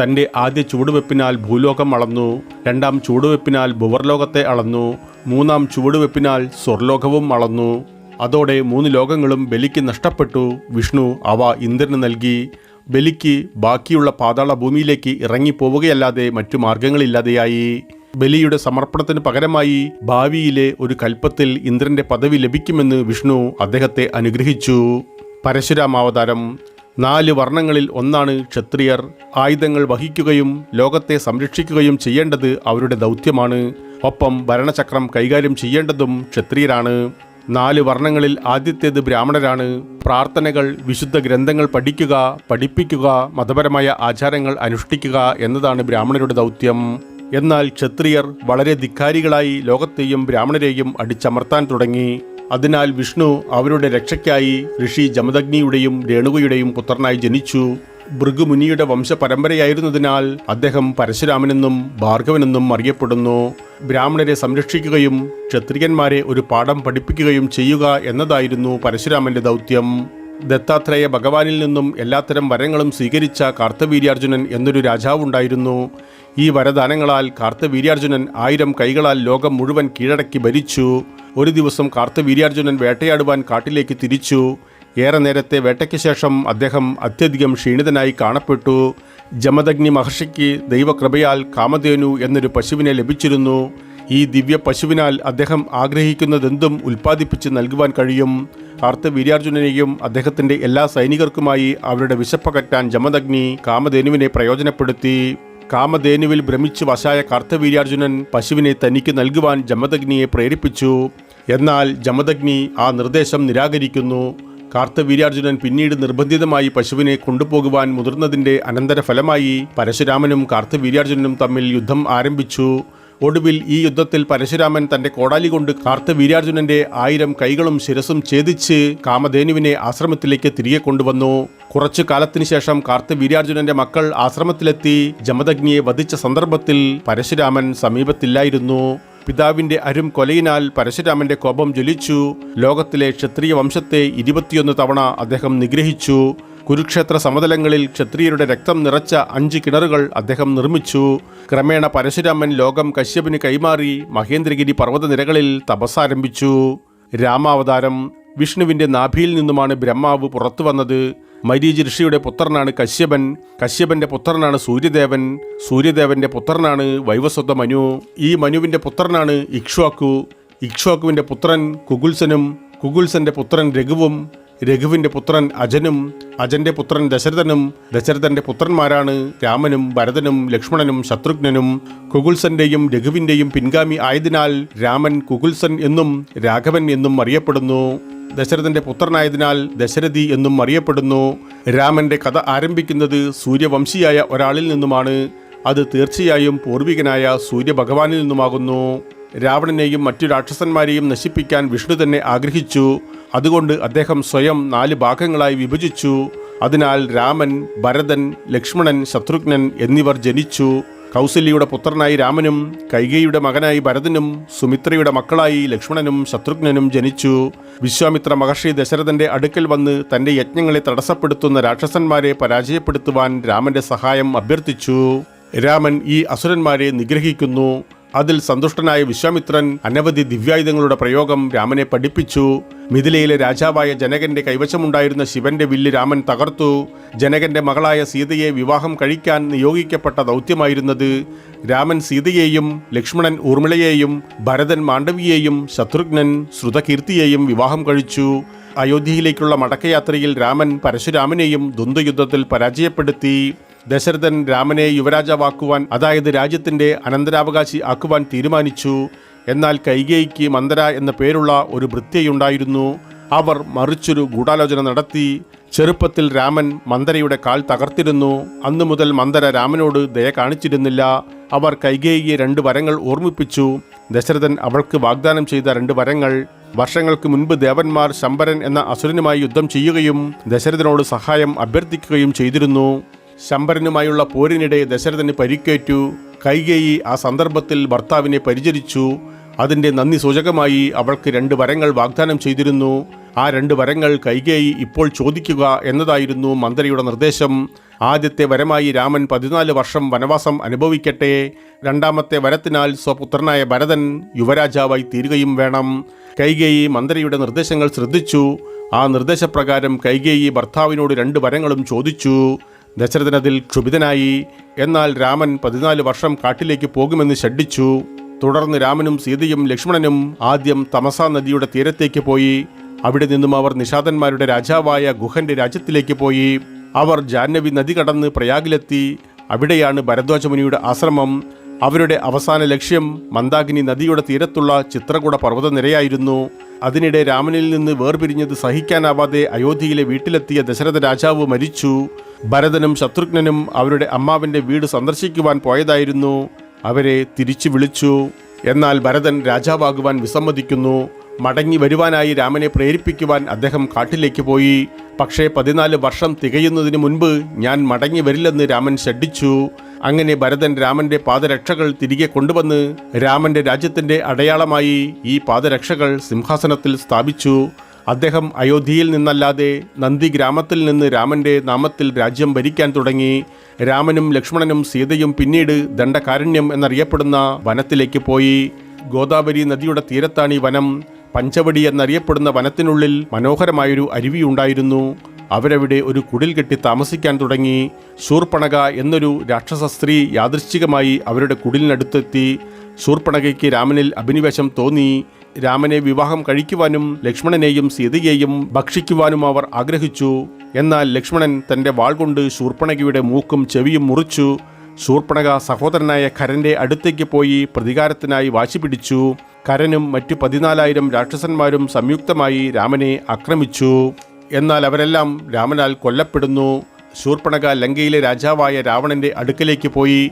തന്റെ ആദ്യ ചുവടുവെപ്പിനാൽ ഭൂലോകം അളന്നു. രണ്ടാം ചുവടുവെപ്പിനാൽ ഭുവർലോകത്തെ അളന്നു. മൂന്നാം ചുവടുവെപ്പിനാൽ സ്വർലോകവും അളന്നു. അതോടെ മൂന്ന് ലോകങ്ങളും ബലിക്ക് നഷ്ടപ്പെട്ടു. വിഷ്ണു അവ ഇന്ദ്രന് നൽകി. ബലിക്ക് ബാക്കിയുള്ള പാതാള ഭൂമിയിലേക്ക് ഇറങ്ങിപ്പോവുകയല്ലാതെ മറ്റു മാർഗങ്ങളില്ലാതെയായി ബലിയുടെ സമർപ്പണത്തിന് പകരമായി ഭാവിയിലെ ഒരു കൽപ്പത്തിൽ ഇന്ദ്രന്റെ പദവി ലഭിക്കുമെന്ന് വിഷ്ണു അദ്ദേഹത്തെ അനുഗ്രഹിച്ചു. പരശുരാമാവതാരം നാല് വർണങ്ങളിൽ ഒന്നാണ് ക്ഷത്രിയർ. ആയുധങ്ങൾ വഹിക്കുകയും ലോകത്തെ സംരക്ഷിക്കുകയും ചെയ്യേണ്ടത് അവരുടെ ദൗത്യമാണ്. ഒപ്പം ഭരണചക്രം കൈകാര്യം ചെയ്യേണ്ടതും ക്ഷത്രിയരാണ്. നാല് വർണങ്ങളിൽ ആദ്യത്തേത് ബ്രാഹ്മണരാണ്. പ്രാർത്ഥനകൾ വിശുദ്ധ ഗ്രന്ഥങ്ങൾ പഠിക്കുക പഠിപ്പിക്കുക മതപരമായ ആചാരങ്ങൾ അനുഷ്ഠിക്കുക എന്നതാണ് ബ്രാഹ്മണരുടെ ദൗത്യം. എന്നാൽ ക്ഷത്രിയർ വളരെ ധിക്കാരികളായി ലോകത്തെയും ബ്രാഹ്മണരെയും അടിച്ചമർത്താൻ തുടങ്ങി. അതിനാൽ വിഷ്ണു അവരുടെ രക്ഷയ്ക്കായി ഋഷി ജമദഗ്നിയുടെയും രേണുകയുടെയും പുത്രനായി ജനിച്ചു. ഭൃഗുമുനിയുടെ വംശപരമ്പരയായിരുന്നതിനാൽ അദ്ദേഹം പരശുരാമനെന്നും ഭാർഗവനെന്നും അറിയപ്പെടുന്നു. ബ്രാഹ്മണരെ സംരക്ഷിക്കുകയും ക്ഷത്രിയന്മാരെ ഒരു പാഠം പഠിപ്പിക്കുകയും ചെയ്യുക എന്നതായിരുന്നു പരശുരാമന്റെ ദൗത്യം. ദത്താത്രേയ ഭഗവാനിൽ നിന്നും എല്ലാത്തരം വരങ്ങളും സ്വീകരിച്ച കാർത്തവീര്യാർജുനൻ എന്നൊരു രാജാവുണ്ടായിരുന്നു. ഈ വരദാനങ്ങളാൽ കാർത്തവീര്യാർജുനൻ ആയിരം കൈകളാൽ ലോകം മുഴുവൻ കീഴടക്കി ഭരിച്ചു. ഒരു ദിവസം കാർത്തവീര്യാർജുനൻ വേട്ടയാടുവാൻ കാട്ടിലേക്ക് തിരിച്ചു. ഏറെ നേരത്തെ വേട്ടയ്ക്ക് ശേഷം അദ്ദേഹം അത്യധികം ക്ഷീണിതനായി കാണപ്പെട്ടു. ജമദഗ്നി മഹർഷിക്ക് ദൈവകൃപയാൽ കാമധേനു എന്നൊരു പശുവിനെ ലഭിച്ചിരുന്നു. ഈ ദിവ്യ പശുവിനാൽ അദ്ദേഹം ആഗ്രഹിക്കുന്നതെന്തും ഉൽപ്പാദിപ്പിച്ച് നൽകുവാൻ കഴിയും. അർത്ഥവീര്യാർജുനനെയും അദ്ദേഹത്തിന്റെ എല്ലാ സൈനികർക്കുമായി അവരുടെ വിശപ്പകറ്റാൻ ജമദഗ്നി കാമധേനുവിനെ പ്രയോജനപ്പെടുത്തി. കാമധേനുവിൽ ഭ്രമിച്ചു വശായ കാർത്തവീര്യാർജുനൻ പശുവിനെ തനിക്ക് നൽകുവാൻ ജമദഗ്നിയെ പ്രേരിപ്പിച്ചു. എന്നാൽ ജമദഗ്നി ആ നിർദ്ദേശം നിരാകരിക്കുന്നു. കാർത്തവീര്യാർജുനൻ പിന്നീട് നിർബന്ധിതമായി പശുവിനെ കൊണ്ടുപോകുവാൻ മുതിർന്നതിന്റെ അനന്തരഫലമായി പരശുരാമനും കാർത്തവീര്യാർജുനനും തമ്മിൽ യുദ്ധം ആരംഭിച്ചു. ഒടുവിൽ ഈ യുദ്ധത്തിൽ പരശുരാമൻ തന്റെ കോടാലി കൊണ്ട് കാർത്തവീര്യാർജുനന്റെ ആയിരം കൈകളും ശിരസും ഛേദിച്ച് കാമധേനുവിനെ ആശ്രമത്തിലേക്ക് തിരികെ കൊണ്ടുവന്നു. കുറച്ചു കാലത്തിനു ശേഷം കാർത്തവീര്യാർജുനന്റെ മക്കൾ ആശ്രമത്തിലെത്തി ജമദഗ്നിയെ വധിച്ച സന്ദർഭത്തിൽ പരശുരാമൻ സമീപത്തില്ലായിരുന്നു. പിതാവിന്റെ അരും കൊലയിനാൽ പരശുരാമന്റെ കോപം ജ്വലിച്ചു. ലോകത്തിലെ ക്ഷത്രിയ വംശത്തെ ഇരുപത്തിയൊന്ന് തവണ അദ്ദേഹം നിഗ്രഹിച്ചു. കുരുക്ഷേത്ര സമതലങ്ങളിൽ ക്ഷത്രിയരുടെ രക്തം നിറച്ച അഞ്ച് കിണറുകൾ അദ്ദേഹം നിർമ്മിച്ചു. ക്രമേണ പരശുരാമൻ ലോകം കശ്യപിന് കൈമാറി മഹേന്ദ്രഗിരി പർവതനിരകളിൽ തപസ്സാരംഭിച്ചു. രാമാവതാരം വിഷ്ണുവിന്റെ നാഭിയിൽ നിന്നുമാണ് ബ്രഹ്മാവ് പുറത്തു വന്നത്. മരീചി ഋഷിയുടെ പുത്രനാണ് കശ്യപൻ. കശ്യപന്റെ പുത്രനാണ് സൂര്യദേവൻ. സൂര്യദേവന്റെ പുത്രനാണ് വൈവസ്വത മനു. ഈ മനുവിന്റെ പുത്രനാണ് ഇക്ഷ്വാക്കു. ഇക്ഷ്വാക്കുവിന്റെ പുത്രൻ കുകുൽസനും കുകുൽസന്റെ പുത്രൻ രഘുവും രഘുവിന്റെ പുത്രൻ അജനും അജന്റെ പുത്രൻ ദശരഥനും ദശരഥന്റെ പുത്രന്മാരാണ് രാമനും ഭരതനും ലക്ഷ്മണനും ശത്രുഘ്നനും. കുകുൽസന്റെയും രഘുവിന്റെയും പിൻഗാമി ആയതിനാൽ രാമൻ കുകുൽസൻ എന്നും രാഘവൻ എന്നും അറിയപ്പെടുന്നു. ദശരഥന്റെ പുത്രനായതിനാൽ ദശരഥി എന്നും അറിയപ്പെടുന്നു. രാമന്റെ കഥ ആരംഭിക്കുന്നത് സൂര്യവംശിയായ ഒരാളിൽ നിന്നുമാണ്. അത് തീർച്ചയായും പൂർവികനായ സൂര്യഭഗവാനിൽ നിന്നുമാകുന്നു. രാവണനെയും മറ്റു രാക്ഷസന്മാരെയും നശിപ്പിക്കാൻ വിഷ്ണു തന്നെ ആഗ്രഹിച്ചു. അതുകൊണ്ട് അദ്ദേഹം സ്വയം നാല് ഭാഗങ്ങളായി വിഭജിച്ചു. അതിനാൽ രാമൻ ഭരതൻ ലക്ഷ്മണൻ ശത്രുഘ്നൻ എന്നിവർ ജനിച്ചു. കൗസല്യയുടെ പുത്രനായി രാമനും കൈകേയിയുടെ മകനായി ഭരതനും സുമിത്രയുടെ മക്കളായി ലക്ഷ്മണനും ശത്രുഘ്നനും ജനിച്ചു. വിശ്വാമിത്ര മഹർഷി ദശരഥന്റെ അടുക്കൽ വന്ന് തന്റെ യജ്ഞങ്ങളെ തടസ്സപ്പെടുത്തുന്ന രാക്ഷസന്മാരെ പരാജയപ്പെടുത്തുവാൻ രാമന്റെ സഹായം അഭ്യർത്ഥിച്ചു. രാമൻ ഈ അസുരന്മാരെ നിഗ്രഹിക്കുന്നു. അതിൽ സന്തുഷ്ടനായ വിശ്വാമിത്രൻ അനവധി ദിവ്യായുധങ്ങളുടെ പ്രയോഗം രാമനെ പഠിപ്പിച്ചു. മിഥിലയിലെ രാജാവായ ജനകന്റെ കൈവശമുണ്ടായിരുന്ന ശിവന്റെ വില്ല് രാമൻ തകർത്തു. ജനകന്റെ മകളായ സീതയെ വിവാഹം കഴിക്കാൻ നിയോഗിക്കപ്പെട്ട ദൗത്യമായിരുന്നത് രാമൻ സീതയെയും ലക്ഷ്മണൻ ഊർമിളയെയും ഭരതൻ മാണ്ഡവിയെയും ശത്രുഘ്നൻ ശ്രുതകീർത്തിയെയും വിവാഹം കഴിച്ചു. അയോധ്യയിലേക്കുള്ള മടക്കയാത്രയിൽ രാമൻ പരശുരാമനെയും ദ്വന്ദ്വയുദ്ധത്തിൽ പരാജയപ്പെടുത്തി. ദശരഥൻ രാമനെ യുവരാജാവാക്കുവാൻ അതായത് രാജ്യത്തിന്റെ അനന്തരാവകാശി ആക്കുവാൻ തീരുമാനിച്ചു. എന്നാൽ കൈകേയിക്ക് മന്ദര എന്ന പേരുള്ള ഒരു വൃത്യയുണ്ടായിരുന്നു അവർ മറിച്ചൊരു ഗൂഢാലോചന നടത്തി. ചെറുപ്പത്തിൽ രാമൻ മന്ദരയുടെ കാൽ തകർത്തിരുന്നു. അന്നു മുതൽ മന്ദര രാമനോട് ദയ കാണിച്ചിരുന്നില്ല. അവർ കൈകേയിയെ രണ്ട് വരങ്ങൾ ഓർമ്മിപ്പിച്ചു. ദശരഥൻ അവൾക്ക് വാഗ്ദാനം ചെയ്ത രണ്ട് വരങ്ങൾ. വർഷങ്ങൾക്ക് മുൻപ് ദേവന്മാർ ശമ്പരൻ എന്ന അസുരനുമായി യുദ്ധം ചെയ്യുകയും ദശരഥനോട് സഹായം അഭ്യർത്ഥിക്കുകയും ചെയ്തിരുന്നു. ശമ്പരനുമായുള്ള പോരിനിടെ ദശരഥന് പരിക്കേറ്റു. കൈകേയി ആ സന്ദർഭത്തിൽ ഭർത്താവിനെ പരിചരിച്ചു. അതിന്റെ നന്ദി സൂചകമായി അവൾക്ക് രണ്ട് വരങ്ങൾ വാഗ്ദാനം ചെയ്തിരുന്നു. ആ രണ്ട് വരങ്ങൾ കൈകേയി ഇപ്പോൾ ചോദിക്കുക എന്നതായിരുന്നു മന്ത്രിയുടെ നിർദ്ദേശം. ആദ്യത്തെ വരമായി രാമൻ പതിനാല് വർഷം വനവാസം അനുഭവിക്കട്ടെ. രണ്ടാമത്തെ വരത്തിനാൽ സ്വപുത്രനായ ഭരതൻ യുവരാജാവായി തീരുകയും വേണം. കൈകേയി മന്ത്രിയുടെ നിർദ്ദേശങ്ങൾ ശ്രദ്ധിച്ചു. ആ നിർദ്ദേശപ്രകാരം കൈകേയി ഭർത്താവിനോട് രണ്ട് വരങ്ങളും ചോദിച്ചു. ദശരഥൻ അതിൽ ക്ഷുഭിതനായി. എന്നാൽ രാമൻ പതിനാല് വർഷം കാട്ടിലേക്ക് പോകുമെന്ന് ഷഡിച്ചു തുടർന്ന് രാമനും സീതയും ലക്ഷ്മണനും ആദ്യം തമസ നദിയുടെ തീരത്തേക്ക് പോയി. അവിടെ നിന്നും അവർ നിഷാദന്മാരുടെ രാജാവായ ഗുഹന്റെ രാജ്യത്തിലേക്ക് പോയി. അവർ ജാഹ്നവി നദി കടന്ന് പ്രയാഗിലെത്തി. അവിടെയാണ് ഭരദ്വാജമുനിയുടെ ആശ്രമം. അവരുടെ അവസാന ലക്ഷ്യം മന്ദാകിനി നദിയുടെ തീരത്തുള്ള ചിത്രകൂട പർവതനിരയായിരുന്നു. അതിനിടെ രാമനിൽ നിന്ന് വേർപിരിഞ്ഞത് സഹിക്കാനാവാതെ അയോധ്യയിലെ വീട്ടിലെത്തിയ ദശരഥ രാജാവ് മരിച്ചു. ഭരതനും ശത്രുഘ്നനും അവരുടെ അമ്മാവിന്റെ വീട് സന്ദർശിക്കുവാൻ പോയതായിരുന്നു. അവരെ തിരിച്ചു വിളിച്ചു. എന്നാൽ ഭരതൻ രാജാവാകുവാൻ വിസമ്മതിക്കുന്നു. മടങ്ങി വരുവാനായി രാമനെ പ്രേരിപ്പിക്കുവാൻ അദ്ദേഹം കാട്ടിലേക്ക് പോയി. പക്ഷേ പതിനാല് വർഷം തികയുന്നതിന് മുൻപ് ഞാൻ മടങ്ങി വരില്ലെന്ന് രാമൻ ഷഡിച്ചു അങ്ങനെ ഭരതൻ രാമന്റെ പാദരക്ഷകൾ തിരികെ കൊണ്ടുവന്ന് രാമന്റെ രാജ്യത്തിന്റെ അടയാളമായി ഈ പാദരക്ഷകൾ സിംഹാസനത്തിൽ സ്ഥാപിച്ചു. അദ്ദേഹം അയോധ്യയിൽ നിന്നല്ലാതെ നന്ദി ഗ്രാമത്തിൽ നിന്ന് രാമന്റെ നാമത്തിൽ രാജ്യം ഭരിക്കാൻ തുടങ്ങി. രാമനും ലക്ഷ്മണനും സീതയും പിന്നീട് ദണ്ഡകാരണ്യം എന്നറിയപ്പെടുന്ന വനത്തിലേക്ക് പോയി. ഗോദാവരി നദിയുടെ തീരത്താണ് ഈ വനം. പഞ്ചവടി എന്നറിയപ്പെടുന്ന വനത്തിനുള്ളിൽ മനോഹരമായൊരു അരുവിയുണ്ടായിരുന്നു. അവരവിടെ ഒരു കുടിൽ കെട്ടി താമസിക്കാൻ തുടങ്ങി. ശൂർപ്പണക എന്നൊരു രാക്ഷസ സ്ത്രീ യാദൃശ്ചികമായി അവരുടെ കുടിലിനടുത്തെത്തി. ശൂർപ്പണകയ്ക്ക് രാമനിൽ അഭിനിവേശം തോന്നി. രാമനെ വിവാഹം കഴിക്കുവാനും ലക്ഷ്മണനെയും സീതയെയും ഭക്ഷിക്കുവാനും അവർ ആഗ്രഹിച്ചു. എന്നാൽ ലക്ഷ്മണൻ തന്റെ വാൾ കൊണ്ട് ശൂർപ്പണകയുടെ മൂക്കും ചെവിയും മുറിച്ചു. ശൂർപ്പണക സഹോദരനായ ഖരന്റെ അടുത്തേക്ക് പോയി പ്രതികാരത്തിനായി വാശി പിടിച്ചു. കരനും മറ്റു പതിനാലായിരം രാക്ഷസന്മാരും സംയുക്തമായി രാമനെ ആക്രമിച്ചു. എന്നാൽ അവരെല്ലാം രാമനാൽ കൊല്ലപ്പെടുന്നു. ശൂർപ്പണക ലങ്കയിലെ രാജാവായ രാവണന്റെ അടുക്കലേക്ക് പോയി.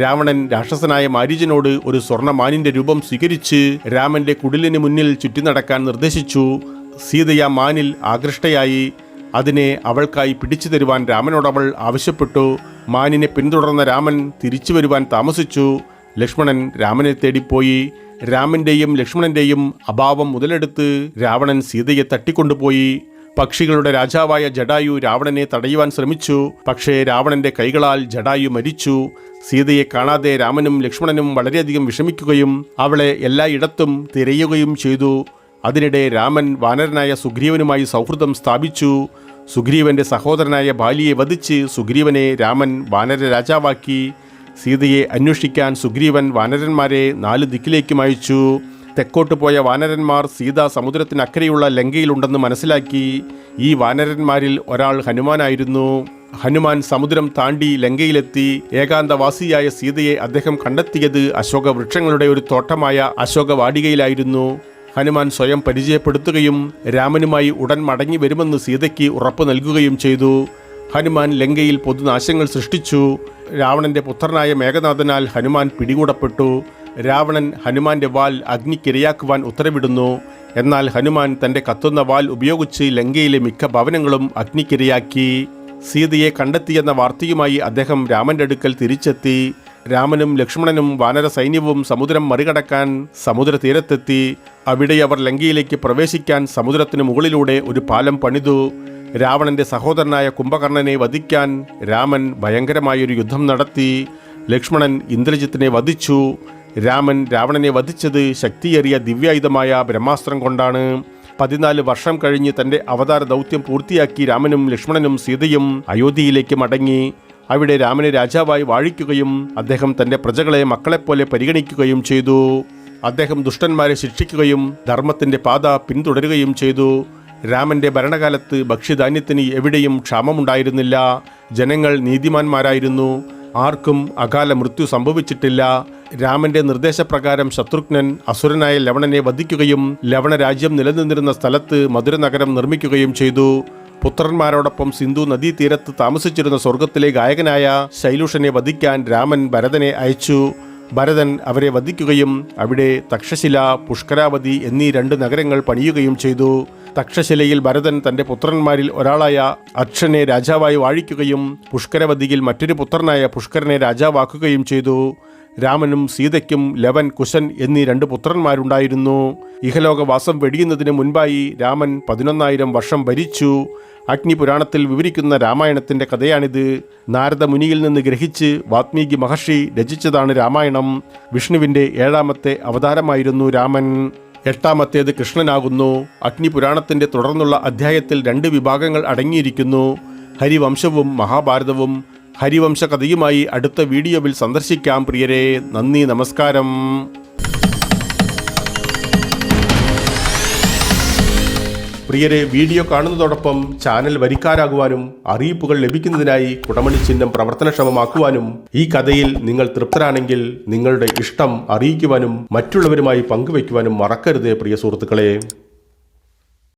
രാവണൻ രാക്ഷസനായ മാരീജനോട് ഒരു സ്വർണമാനിന്റെ രൂപം സ്വീകരിച്ച് രാമന്റെ കുടിലിന് മുന്നിൽ ചുറ്റി നടക്കാൻ നിർദ്ദേശിച്ചു. സീതയ മാനിൽ ആകൃഷ്ടയായി. അതിനെ അവൾക്കായി പിടിച്ചു തരുവാൻ രാമനോടവൾ ആവശ്യപ്പെട്ടു. മാനിനെ പിന്തുടർന്ന രാമൻ തിരിച്ചു വരുവാൻ താമസിച്ചു. ലക്ഷ്മണൻ രാമനെ തേടിപ്പോയി. രാമന്റെയും ലക്ഷ്മണന്റെയും അഭാവം മുതലെടുത്ത് രാവണൻ സീതയെ തട്ടിക്കൊണ്ടുപോയി. പക്ഷികളുടെ രാജാവായ ജഡായു രാവണനെ തടയുവാൻ ശ്രമിച്ചു. പക്ഷേ രാവണന്റെ കൈകളാൽ ജഡായു മരിച്ചു. സീതയെ കാണാതെ രാമനും ലക്ഷ്മണനും വളരെയധികം വിഷമിക്കുകയും അവളെ എല്ലായിടത്തും തിരയുകയും ചെയ്തു. അതിനിടെ രാമൻ വാനരനായ സുഗ്രീവനുമായി സൗഹൃദം സ്ഥാപിച്ചു. സുഗ്രീവന്റെ സഹോദരനായ ബാലിയെ വധിച്ച് സുഗ്രീവനെ രാമൻ വാനര രാജാവാക്കി. സീതയെ അന്വേഷിക്കാൻ സുഗ്രീവൻ വാനരന്മാരെ നാല് ദിക്കിലേക്കും അയച്ചു. തെക്കോട്ട് പോയ വാനരന്മാർ സീത സമുദ്രത്തിനക്കരെയുള്ള ലങ്കയിലുണ്ടെന്ന് മനസ്സിലാക്കി ഈ വാനരന്മാരിൽ ഒരാൾ ഹനുമാനായിരുന്നു. ഹനുമാൻ സമുദ്രം താണ്ടി ലങ്കയിലെത്തി ഏകാന്തവാസിയായ സീതയെ അദ്ദേഹം കണ്ടെത്തിയത് അശോക വൃക്ഷങ്ങളുടെ ഒരു തോട്ടമായ അശോകവാടികയിലായിരുന്നു. ഹനുമാൻ സ്വയം പരിചയപ്പെടുത്തുകയും രാമനുമായി ഉടൻ മടങ്ങി വരുമെന്ന് സീതയ്ക്ക് ഉറപ്പ് നൽകുകയും ചെയ്തു. ഹനുമാൻ ലങ്കയിൽ പൊതുനാശങ്ങൾ സൃഷ്ടിച്ചു. രാവണന്റെ പുത്രനായ മേഘനാഥനാൽ ഹനുമാൻ പിടികൂടപ്പെട്ടു. രാവണൻ ഹനുമാന്റെ വാൽ അഗ്നിക്കിരയാക്കുവാൻ ഉത്തരവിടുന്നു. എന്നാൽ ഹനുമാൻ തന്റെ കത്തുന്ന വാൽ ഉപയോഗിച്ച് ലങ്കയിലെ മിക്ക ഭവനങ്ങളും അഗ്നിക്കിരയാക്കി. സീതയെ കണ്ടെത്തിയെന്ന വാർത്തയുമായി അദ്ദേഹം രാമന്റെ അടുക്കൽ തിരിച്ചെത്തി. രാമനും ലക്ഷ്മണനും വാനര സൈന്യവും സമുദ്രം മറികടക്കാൻ സമുദ്രതീരത്തെത്തി. അവിടെ അവർ ലങ്കയിലേക്ക് പ്രവേശിക്കാൻ സമുദ്രത്തിനു മുകളിലൂടെ ഒരു പാലം പണിതു. രാവണന്റെ സഹോദരനായ കുംഭകർണനെ വധിക്കാൻ രാമൻ ഭയങ്കരമായൊരു യുദ്ധം നടത്തി. ലക്ഷ്മണൻ ഇന്ദ്രജിത്തിനെ വധിച്ചു. രാമൻ രാവണനെ വധിച്ചത് ശക്തിയേറിയ ദിവ്യായുധമായ ബ്രഹ്മാസ്ത്രം കൊണ്ടാണ്. പതിനാല് വർഷം കഴിഞ്ഞ് തന്റെ അവതാര ദൗത്യം പൂർത്തിയാക്കി രാമനും ലക്ഷ്മണനും സീതയും അയോധ്യയിലേക്ക് മടങ്ങി. അവിടെ രാമനെ രാജാവായി വാഴിക്കുകയും അദ്ദേഹം തന്റെ പ്രജകളെ മക്കളെപ്പോലെ പരിഗണിക്കുകയും ചെയ്തു. അദ്ദേഹം ദുഷ്ടന്മാരെ ശിക്ഷിക്കുകയും ധർമ്മത്തിന്റെ പാത പിന്തുടരുകയും ചെയ്തു. രാമന്റെ ഭരണകാലത്ത് ഭക്ഷ്യധാന്യത്തിന് എവിടെയും ക്ഷാമമുണ്ടായിരുന്നില്ല. ജനങ്ങൾ നീതിമാന്മാരായിരുന്നു. ആർക്കും അകാല മൃത്യു സംഭവിച്ചിട്ടില്ല. രാമന്റെ നിർദ്ദേശപ്രകാരം ശത്രുഘ്നൻ അസുരനായ ലവണനെ വധിക്കുകയും ലവണ രാജ്യം നിലനിന്നിരുന്ന സ്ഥലത്ത് മധുര നഗരം നിർമ്മിക്കുകയും ചെയ്തു. പുത്രന്മാരോടൊപ്പം സിന്ധു നദീതീരത്ത് താമസിച്ചിരുന്ന സ്വർഗത്തിലെ ഗായകനായ ശൈലുഷനെ വധിക്കാൻ രാമൻ ഭരതനെ അയച്ചു. ഭരതൻ അവരെ വധിക്കുകയും അവിടെ തക്ഷശില പുഷ്കരാവതി എന്നീ രണ്ട് നഗരങ്ങൾ പണിയുകയും ചെയ്തു. തക്ഷശിലയിൽ ഭരതൻ തന്റെ പുത്രന്മാരിൽ ഒരാളായ അക്ഷനെ രാജാവായി വാഴിക്കുകയും പുഷ്കരവതിയിൽ മറ്റൊരു പുത്രനായ പുഷ്കരനെ രാജാവാക്കുകയും ചെയ്തു. രാമനും സീതയ്ക്കും ലവൻ കുശൻ എന്നീ രണ്ട് പുത്രന്മാരുണ്ടായിരുന്നു. ഇഹലോകവാസം വെടിയുന്നതിന് മുൻപായി രാമൻ പതിനൊന്നായിരം വർഷം ഭരിച്ചു. അഗ്നിപുരാണത്തിൽ വിവരിക്കുന്ന രാമായണത്തിന്റെ കഥയാണിത്. നാരദ മുനിയിൽ നിന്ന് ഗ്രഹിച്ച് വാത്മീകി മഹർഷി രചിച്ചതാണ് രാമായണം. വിഷ്ണുവിന്റെ ഏഴാമത്തെ അവതാരമായിരുന്നു രാമൻ. എട്ടാമത്തേത് കൃഷ്ണനാകുന്നു. അഗ്നിപുരാണത്തിന്റെ തുടർന്നുള്ള അധ്യായത്തിൽ രണ്ട് വിഭാഗങ്ങൾ അടങ്ങിയിരിക്കുന്നു. ഹരിവംശവും മഹാഭാരതവും ഹരിവംശ കഥയുമായി അടുത്ത വീഡിയോയിൽ സന്ദർശിക്കാം പ്രിയരെ. നന്ദി നമസ്കാരം. പ്രിയരെ വീഡിയോ കാണുന്നതോടൊപ്പം ചാനൽ വരിക്കാരാകുവാനും അറിയിപ്പുകൾ ലഭിക്കുന്നതിനായി കുടമണി ചിഹ്നം പ്രവർത്തനക്ഷമമാക്കുവാനും ഈ കഥയിൽ നിങ്ങൾ തൃപ്തരാണെങ്കിൽ നിങ്ങളുടെ ഇഷ്ടം അറിയിക്കുവാനും മറ്റുള്ളവരുമായി പങ്കുവയ്ക്കുവാനും മറക്കരുത് പ്രിയ സുഹൃത്തുക്കളെ.